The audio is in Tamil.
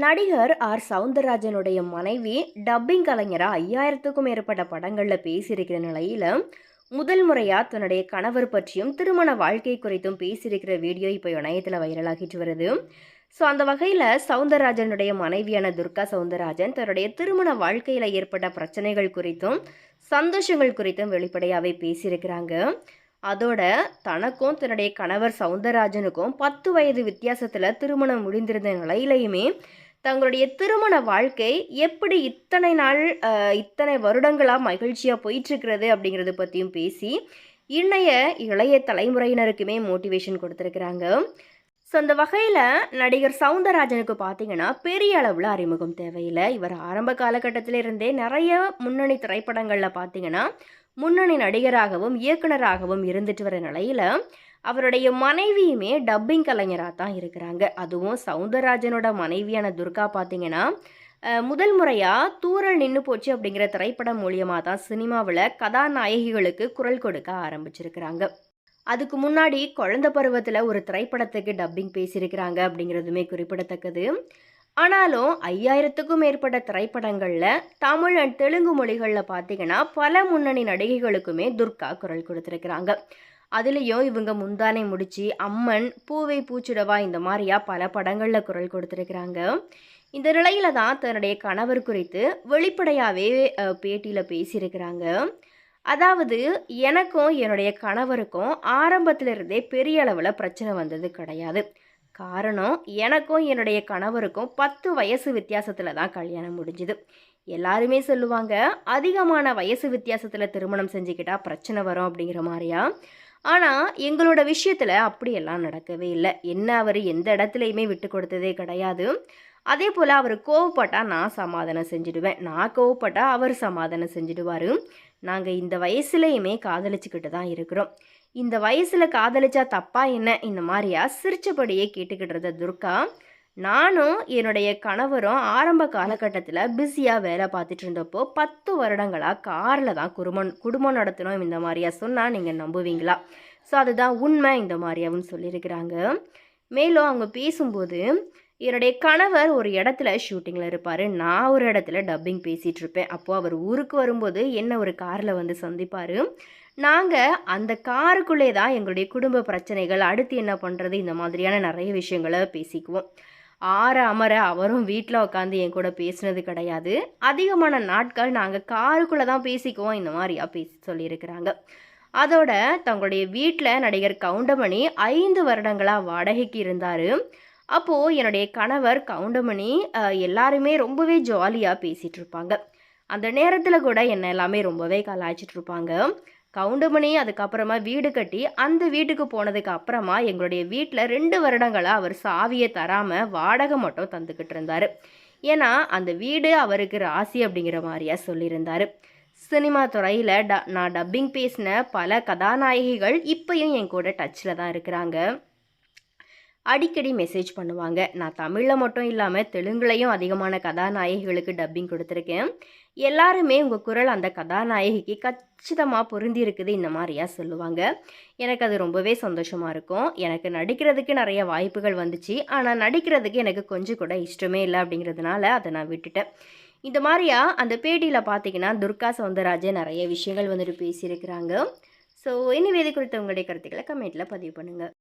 நடிகர் ஆர். சவுந்தரராஜனுடைய மனைவி டப்பிங் கலைஞராக ஐயாயிரத்துக்கும் மேற்பட்ட படங்களில் பேசியிருக்கிற நிலையில் முதல் முறையாக தன்னுடைய கணவர் பற்றியும் திருமண வாழ்க்கை குறித்தும் பேசியிருக்கிற வீடியோ இப்போ இணையத்தில் வைரலாகிட்டு வருது. ஸோ அந்த வகையில் சவுந்தரராஜனுடைய மனைவியான துர்கா சவுந்தரராஜன் தன்னுடைய திருமண வாழ்க்கையில் ஏற்பட்ட பிரச்சனைகள் குறித்தும் சந்தோஷங்கள் குறித்தும் வெளிப்படையாகவே பேசியிருக்கிறாங்க. அதோட தனக்கும் தன்னுடைய கணவர் சவுந்தரராஜனுக்கும் பத்து வயது வித்தியாசத்தில் திருமணம் முடிந்திருந்த நிலையிலையுமே தங்களுடைய திருமண வாழ்க்கை எப்படி இத்தனை நாள் இத்தனை வருடங்களாக மகிழ்ச்சியாக போயிட்டுருக்கிறது அப்படிங்கிறத பற்றியும் பேசி இன்றைய இளைய தலைமுறையினருக்குமே மோட்டிவேஷன் கொடுத்துருக்குறாங்க. ஸோ அந்த வகையில் நடிகர் சவுந்தரராஜனுக்கு பார்த்தீங்கன்னா பெரிய அளவில் அறிமுகம் தேவையில்லை. இவர் ஆரம்ப காலகட்டத்திலிருந்தே நிறைய முன்னணி திரைப்படங்களில் பார்த்தீங்கன்னா முன்னணி நடிகராகவும் இயக்குனராகவும் இருந்துட்டு வர நிலையில் அவருடைய மனைவியுமே டப்பிங் கலைஞராக தான் இருக்கிறாங்க. அதுவும் சவுந்தரராஜனோட மனைவியான துர்கா பார்த்தீங்கன்னா முதல் முறையாக தூரல் நின்று போச்சு அப்படிங்கிற திரைப்படம் மூலியமாக தான் சினிமாவில் கதாநாயகிகளுக்கு குரல் கொடுக்க ஆரம்பிச்சிருக்கிறாங்க. அதுக்கு முன்னாடி குழந்தை பருவத்தில் ஒரு திரைப்படத்துக்கு டப்பிங் பேசியிருக்கிறாங்க அப்படிங்கிறதுமே குறிப்பிடத்தக்கது. ஆனாலும் ஐயாயிரத்துக்கும் மேற்பட்ட திரைப்படங்களில் தமிழ் அண்ட் தெலுங்கு மொழிகளில் பார்த்தீங்கன்னா பல முன்னணி நடிகைகளுக்குமே துர்கா குரல் கொடுத்துருக்குறாங்க. அதுலேயும் இவங்க முந்தானை முடிச்சு அம்மன் பூவை பூச்சிடவா இந்த மாதிரியா பல படங்களில் குரல் கொடுத்துருக்குறாங்க. இந்த நிலையில தான் தன்னுடைய கணவர் குறித்து வெளிப்படையாகவே பேட்டியில் பேசியிருக்கிறாங்க. அதாவது எனக்கும் என்னுடைய கணவருக்கும் ஆரம்பத்திலிருந்தே பெரிய அளவில் பிரச்சனை வந்தது கிடையாது. காரணம் எனக்கும் என்னுடைய கணவருக்கும் பத்து வயசு வித்தியாசத்தில் தான் கல்யாணம் முடிஞ்சுது. எல்லாருமே சொல்லுவாங்க அதிகமான வயசு வித்தியாசத்தில் திருமணம் செஞ்சுக்கிட்டா பிரச்சனை வரும் அப்படிங்கிற மாதிரியா? ஆனால் எங்களோட விஷயத்தில் அப்படியெல்லாம் நடக்கவே இல்லை. என்ன அவர் எந்த இடத்துலையுமே விட்டு கொடுத்ததே கிடையாது. அதே போல் அவர் கோவப்பட்டால் நான் சமாதானம் செஞ்சுடுவேன். நான் கோவப்பட்டால் அவர் சமாதானம் செஞ்சுடுவார். நாங்கள் இந்த வயசுலையுமே காதலிச்சுக்கிட்டு தான் இருக்கிறோம். இந்த வயசில் காதலிச்சா தப்பா என்ன? இந்த மாதிரியா சிரிச்சபடியே கேட்டுக்கிட்டு துர்கா. நானும் என்னுடைய கணவரும் ஆரம்ப காலகட்டத்தில் பிஸியாக வேலை பார்த்துட்டு இருந்தப்போ பத்து வருடங்களாக காரில் தான் குடும்பம் குடும்பம் நடத்தணும் இந்த மாதிரியா சொன்னால் நீங்கள் நம்புவீங்களா? ஸோ அதுதான் உண்மை இந்த மாதிரியாவும் சொல்லியிருக்கிறாங்க. மேலும் அவங்க பேசும்போது என்னுடைய கணவர் ஒரு இடத்துல ஷூட்டிங்கில் இருப்பார். நான் ஒரு இடத்துல டப்பிங் பேசிகிட்டு இருப்பேன். அப்போது அவர் ஊருக்கு வரும்போது என்ன ஒரு காரில் வந்து சந்திப்பார். நாங்கள் அந்த காருக்குள்ளே தான் எங்களுடைய குடும்ப பிரச்சனைகள் அடுத்து என்ன பண்ணுறது இந்த மாதிரியான நிறைய விஷயங்களை பேசிக்குவோம். ஆற அமர அவரும் வீட்டில் உட்காந்து என் கூட பேசினது கிடையாது. அதிகமான நாட்கள் நாங்கள் காருக்குள்ளே தான் பேசிக்குவோம். இந்த மாதிரியா பேசி சொல்லியிருக்கிறாங்க. அதோட தங்களுடைய வீட்டில் நடிகர் கவுண்டமணி ஐந்து வருடங்களாக வாடகைக்கு இருந்தார். அப்போது என்னுடைய கணவர் கவுண்டமணி எல்லாருமே ரொம்பவே ஜாலியாக பேசிகிட்டு இருப்பாங்க அந்த நேரத்தில் கூட என்னை எல்லாமே ரொம்பவே கலாய்ச்சிட்டு இருப்பாங்க கவுண்டமணி அதுக்கப்புறமா வீடு கட்டி அந்த வீட்டுக்கு போனதுக்கு அப்புறமா எங்களுடைய வீட்டில் ரெண்டு வருடங்களாக அவர் சாவியை தராமல் வாடகை மட்டும் தந்துக்கிட்டு இருந்தார். ஏன்னா அந்த வீடு அவருக்கு ராசி அப்படிங்கிற மாதிரியா சொல்லியிருந்தார். சினிமா துறையில் ட நான் டப்பிங் பேசின பல கதாநாயகிகள் இப்பயும் என் கூட டச்சில் தான் இருக்கிறாங்க. அடிக்கடி மெசேஜ் பண்ணுவாங்க. நான் தமிழில் மட்டும் இல்லாமல் தெலுங்குலையும் அதிகமான கதாநாயகிகளுக்கு டப்பிங் கொடுத்துருக்கேன். எல்லாருமே உங்கள் குரல் அந்த கதாநாயகிக்கு கச்சிதமாக பொருந்தி இருக்குது இந்த மாதிரியா சொல்லுவாங்க. எனக்கு அது ரொம்பவே சந்தோஷமாக இருக்கும். எனக்கு நடிக்கிறதுக்கு நிறைய வாய்ப்புகள் வந்துச்சு. ஆனால் நடிக்கிறதுக்கு எனக்கு கொஞ்சம் கூட இஷ்டமே இல்லை அப்படிங்கிறதுனால அதை நான் விட்டுட்டேன். இந்த மாதிரியா அந்த பேட்டியில் பார்த்தீங்கன்னா துர்கா சவுந்தரராஜன் நிறைய விஷயங்கள் வந்துட்டு பேசியிருக்கிறாங்க. ஸோ இனி வேதி குறித்த உங்களுடைய கருத்துக்களை கமெண்ட்டில் பதிவு பண்ணுங்கள்